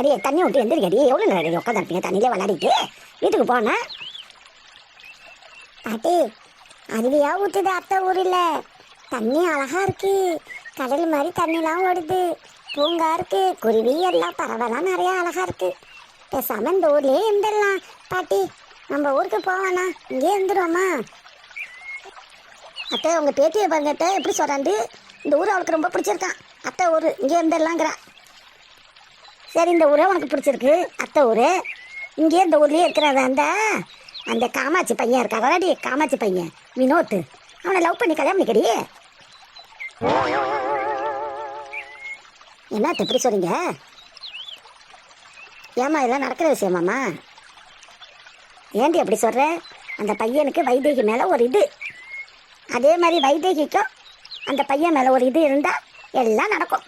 அடியே தண்ணி விட்டு எந்திரிக்கடி எவ்வளோ நேரம் உட்காந்துருப்பீங்க தண்ணியிலே விளையாடிட்டு வீட்டுக்கு போனேன் பாட்டி அருவியா ஊற்றுது அத்தை ஊரில். தண்ணி அழகா இருக்கு. கடல் மாதிரி தண்ணிலாம் ஓடுது. பூங்கா இருக்கு. குருவி எல்லாம் பறவைலாம் நிறையா அழகா இருக்கு. பேசாம இந்த ஊர்லேயே இருந்துடலாம். பாட்டி நம்ம ஊருக்கு போவானா இங்கே இருந்துருவோமா? அத்தை உங்கள் பேட்டியை பாருங்க எப்படி சொல்கிறாண்டு இந்த ஊர் அவளுக்கு ரொம்ப பிடிச்சிருக்கான். அத்தை ஊர் இங்கே இருந்துடலாங்கிறான் சரி இந்த ஊரே உனக்கு பிடிச்சிருக்கு. அத்தை ஊர். இங்கே இந்த ஊர்லேயே இருக்கிறதா அந்த? அந்த காமாட்சி பையன் இருக்கா? இருக்காடி காமாட்சி பையன். வினோத். அவனை லவ் பண்ணி கல்யாணம் பண்ணிக்கடி. என்ன எப்படி இப்படி சொல்றீங்க? ஏமா இதெல்லாம் நடக்கிற விஷயமாம்மா? ஏண்டி அப்படி சொல்கிற அந்த பையனுக்கு வைதேகி மேலே ஒரு இது. அதே மாதிரி வைதேகிக்கும் அந்த பையன் மேலே ஒரு இது இருந்தால் எல்லாம் நடக்கும்.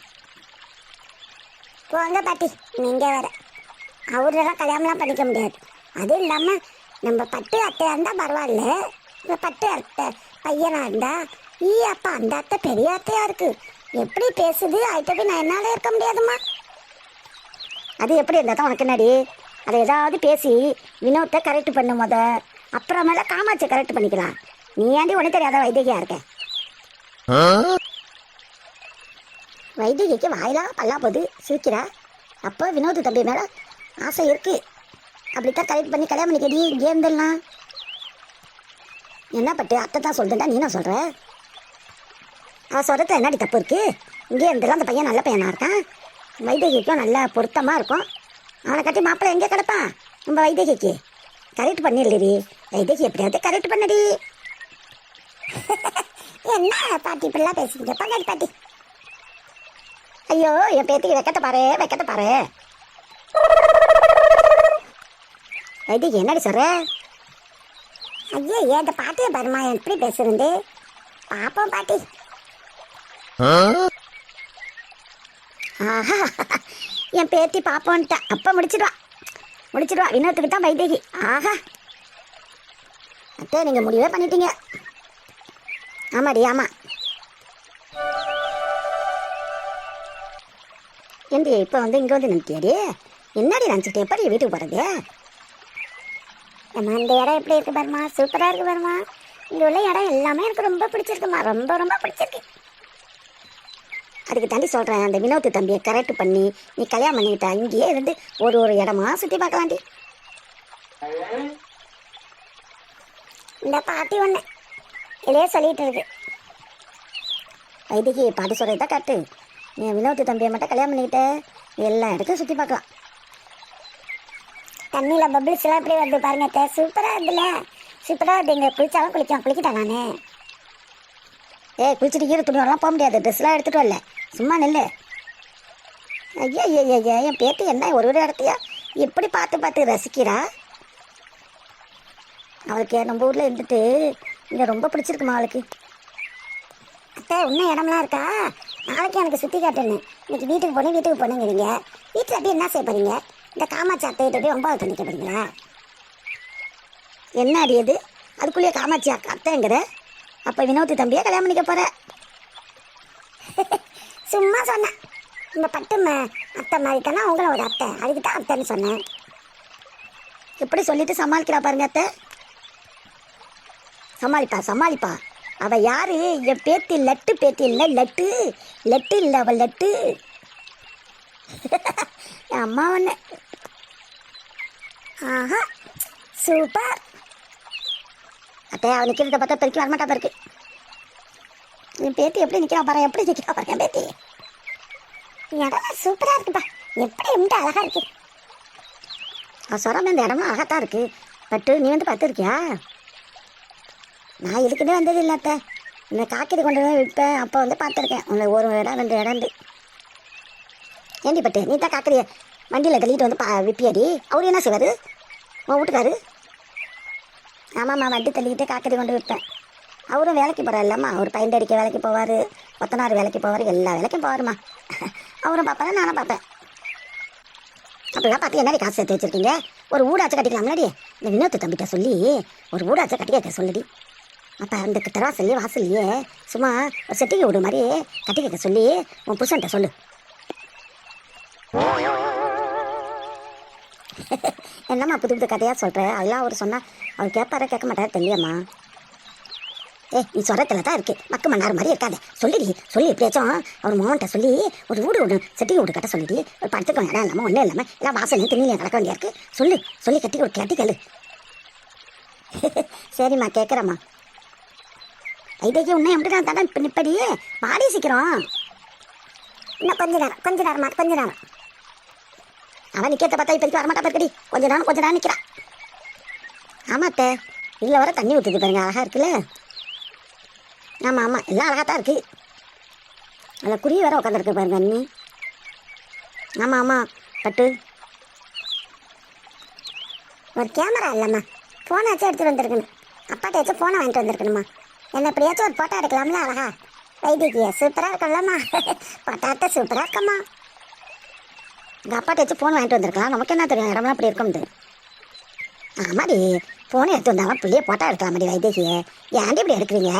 போங்க பாட்டி நீங்க வேற. அவரெல்லாம் கல்யாணம்லாம் பண்ணிக்க முடியாது. அதுவும் இல்லாமல் நம்ம பட்டு அத்தையா இருந்தால் பரவாயில்ல. இந்த பட்டு அத்தை பையனா இருந்தால் ஈ அப்பா அந்த அத்தை பெரிய அத்தையாக இருக்கு. எப்படி பேசுது? ஆயிட்ட போய் நான் என்னால் இருக்க முடியாதும்மா. அது எப்படி இருந்தால் தான் உனக்கு என்னடி? அதை ஏதாவது பேசி வினோத்தை கரெக்ட் பண்ணு முத. அப்புறமேல காமாட்சி கரெக்ட் பண்ணிக்கலாம். நீ ஏண்டி உனக்கு தெரியாத வைத்தியாக இருக்க? வைத்தியகிக்கு வாயிலாக பல்லா போகுது சிரிக்கிறா. அப்போ வினோத் தம்பி மேலே ஆசை இருக்கு. அப்படித்தான் கரெக்ட் பண்ணி கல்யாணம் பண்ணிக்கடி இங்கே இருந்துடலாம் என்ன பட்டு அத்தை தான் சொல்லுதுண்டா நீ நான் சொல்கிற அவள் சொல்கிறது என்னடி தப்பு இருக்குது இங்கே இருந்துடலாம் அந்த பையன் நல்ல பையனாக இருக்கான்? வைத்தியகிக்கும் நல்ல பொருத்தமாக இருக்கும். அவனை கட்டி மாப்பிள்ளை எங்கே கிடப்பான் நம்ம வைத்தியகிக்கு கரெக்ட் பண்ணிடலடி. வைத்தியகி எப்படியாவது கரெக்ட் பண்ணடி. என்ன பாட்டி இப்படிலாம் பேசுறீங்க? பங்காளி பாட்டி. ஐயோ என் பேத்திக்கு வெக்கத்தை பாரு வெக்கத்தை பாரு. வைத்தியகி என்னடி சொல்ற? ஐயோ ஏன் இந்த பாட்டியை பாருமா எப்படி பேசுறது? பாப்போம் பாட்டி. ஆஹா என் பேத்தி பாப்போன்ட்டா. அப்போ முடிச்சிடுவா. முடிச்சிடுவா. வினோத்துக்கு தான் வைத்தகி ஆஹா. அத்தே நீங்கள் முடிவே பண்ணிட்டீங்க. ஆமாடி ஆமாம் ஏண்டி இப்போ வந்து இங்கே வந்து நிறுத்தியாடி என்னடி நினச்சிட்டு? எப்படி வீட்டுக்கு போகிறது அம்மா இந்த இடம் எப்படி இருக்கு பாருமா சூப்பராக இருக்கு பாருமா இங்கே உள்ள இடம் எல்லாமே எனக்கு ரொம்ப பிடிச்சிருக்குமா ரொம்ப ரொம்ப பிடிச்சிருக்கு. அதுக்கு தாண்டி சொல்கிறேன் அந்த வினோத் தம்பியை கரெக்ட் பண்ணி நீ கல்யாணம் பண்ணிக்கிட்ட இங்கேயே இருந்து ஒரு ஒரு இடமா சுற்றி பார்க்கலாண்டி. இந்த பாட்டி ஒன்று இதே சொல்லிகிட்டு இருக்கு. வைத்திக்கு பாட்டி சொல்கிறது தான் கரெக்டு நீ வினோத்து தம்பியை மட்டும் கல்யாணம் பண்ணிக்கிட்ட எல்லா இடத்தையும் சுற்றி பார்க்கலாம். தண்ணியில் பபிள்ஸ்லாம் எப்படி வருது பாருங்க அத்தை. சூப்பராக இருக்குல்ல சூப்பராக வருது. இங்கே குளிச்சாலும் குளிக்கலாம். குளிக்கிட்டேன் நான்? ஏய் குளிச்சுட்டு துணி வரலாம் போக முடியாது. ட்ரெஸ்லாம் எடுத்துகிட்டு வரல. சும்மா நெல் ஐயா ஐயா ஐயா என் பேத்தி என்ன ஒரு ஒரு இடத்தையா எப்படி பார்த்து பார்த்து ரசிக்கிறா? அவளுக்கு நம்ம ஊரில் இருந்துட்டு இங்கே ரொம்ப பிடிச்சிருக்குமா அவளுக்கு? அத்தை இன்னும் இடம்லாம் இருக்கா? நாளைக்கு எனக்கு சுற்றி காட்டுன்னு. இன்னைக்கு வீட்டுக்கு போனேன் வீட்டுக்கு போனேங்கிறீங்க. வீட்டில் அப்படியே என்ன செய்ய போறீங்க? இந்த காமாட்சி அத்தைகிட்ட போய் ஒன்பது பண்ணிக்க போறீங்களா? என்ன அடியது அதுக்குள்ளேயே காமாட்சி அக்கா அத்தைங்கிற அப்போ வினோத்து தம்பியை கல்யாணம் பண்ணிக்க போற. சும்மா சொன்னேன் இந்த பட்டு அத்தை மாதிரி தானே அவங்கள ஒரு அத்தை. அதுக்கு தான் அத்தைன்னு சொன்னேன். எப்படி சொல்லிட்டு சமாளிக்கிறா பாருங்க அத்தை. சமாளிப்பா சமாளிப்பா. அவ யாரு? என் பேத்தி லட்டு பேத்தி இல்லை லட்டு. லட்டு இல்லை அவள் லட்டு. என் அம்மா ஒன்று ஆஹா சூப்பர். அத்தையா அவள் நிற்கிறத பார்த்தா பெருக்கி வரமாட்டா பெருக்கு என் பேத்தி எப்படி நிற்கிறா பாரு எப்படி நிற்கிறா பாரு என் பேத்தி. இடம் சூப்பராக இருக்குப்பா. எப்படி எம்பிட்டு அழகா இருக்கு. அவள் சொல்கிறாம இந்த இடமும் அழகாக தான் இருக்கு. பட்டு நீ வந்து பார்த்துருக்கியா? நான் இதுக்குன்னே வந்தது இல்லை இந்த காக்கிரி கொண்டு போய் விற்பேன் அப்போ வந்து பார்த்துருக்கேன். உன்னை ஒரு இடம் ரெண்டு இடம் ஏண்டி பட்டு நீ தான் காக்கிரிய வண்டியில் தள்ளிட்டு வந்து பா விற்பியாடி அவர் என்ன செய்வார்? உன் வீட்டுக்காரு? ஆமாம்மா வண்டி தள்ளிக்கிட்டு காக்கறி கொண்டு விற்பேன் அவரும் வேலைக்கு போகிறார் இல்லைம்மா. அவர் பையன் அடிக்க வேலைக்கு போவார். ஒத்தனார் வேலைக்கு போவார். எல்லா வேலைக்கும் போவாருமா அவரும் பார்ப்பாரு நானும் பார்ப்பேன். அப்படிலாம் பார்த்து என்னடி காசு சேர்த்து வச்சிருக்கீங்க? ஒரு ஊடாச்சும் கட்டிக்கலாம் முன்னாடி இந்த வினோத்து தம்பிட்ட சொல்லி ஒரு ஊடாச்சு கட்டி கேட்க சொல்லுடி. அப்போ அந்த தராசல்லையே வாசல்லையே சும்மா ஒரு செட்டிக்கு விடு மாதிரி கட்டி கேட்க சொல்லி உன் புருஷன்ட்ட சொல்லு. என்னம்மா புது புது கதையாக சொல்கிற அதெல்லாம் அவர் சொன்னால் அவர் கேட்பாரா கேட்க மாட்டாரா தெரியம்மா ஏ நீ சொரத்தில் தான் இருக்கு. மக்கு மன்னார் மாதிரி இருக்காது. சொல்லிடி சொல்லி எப்படியாச்சும் அவர் மோகன்ட்ட சொல்லி ஒரு வீடு ஒன்று செட்டி வீடு கட்ட சொல்லிடி. ஒரு படுத்துக்கோ இடம் இல்லாமல் ஒன்றும் இல்லாமல் எல்லாம் வாசலையும் திண்ணிலையும் கிடக்க வேண்டியா இருக்கு. சொல்லு சொல்லி கட்டி ஒரு கட்டி கேளு. சரிம்மா கேட்குறேம்மா ஐதைக்கு உன்னை எப்படி நான் தடம் இப்போ நிப்படி? பாடி சீக்கிரம். இன்னும் கொஞ்ச நேரம் கொஞ்ச நேரமா கொஞ்ச நேரம். அவன் நிற்கிறத பார்த்தா இப்போதைக்கு வரமாட்டா பார்க்கடி கொஞ்ச நேரம் கொஞ்ச நேரம் நிற்கிறான் ஆமாத்த இதில் வர தண்ணி ஊற்றுது பாருங்க அழகாக இருக்குல்ல? ஆமாம் ஆமாம் எல்லாம் அழகாக தான் இருக்குது அதில் குருவி வேற உட்காந்துருக்கு பாருங்க அண்ணி. ஆமாம் ஆமாம் பட்டு. ஒரு கேமரா இல்லைம்மா. ஃபோனாச்சும் எடுத்துகிட்டு வந்திருக்கணும். அப்பாட்டாச்சும் ஃபோனை வாங்கிட்டு வந்திருக்கணுமா எப்படியாச்சும் ஒரு ஃபோட்டோ எடுக்கலாம்ல அழகா? வைத்திய சூப்பராக இருக்கும்லம்மா பட்டாட்ட சூப்பராக இருக்கம்மா எங்கள் அப்பாட்டாச்சும் ஃபோன் வாங்கிட்டு வந்திருக்கலாம். நமக்கு என்ன தெரியும்? இடம்லாம் அப்படி இருக்கும் ஆமாடி ஃபோனை எடுத்து வந்தாலும் பிள்ளைய போட்டா எடுக்கலாமாடி வைத்தியே ஏன்டி இப்படி எடுக்கிறீங்க?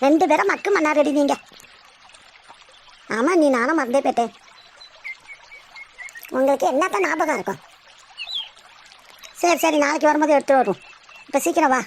ரெண்டு பேரும் மக்கு மன்னாரடி நீங்க. ஆமாம் நீ நானும் மறந்தே போயிட்டேன். உங்களுக்கு என்னத்தான் ஞாபகம் இருக்கும்? சரி சரி நாளைக்கு வரும்போது எடுத்து வருவோம். இப்போ சீக்கிரம் வா.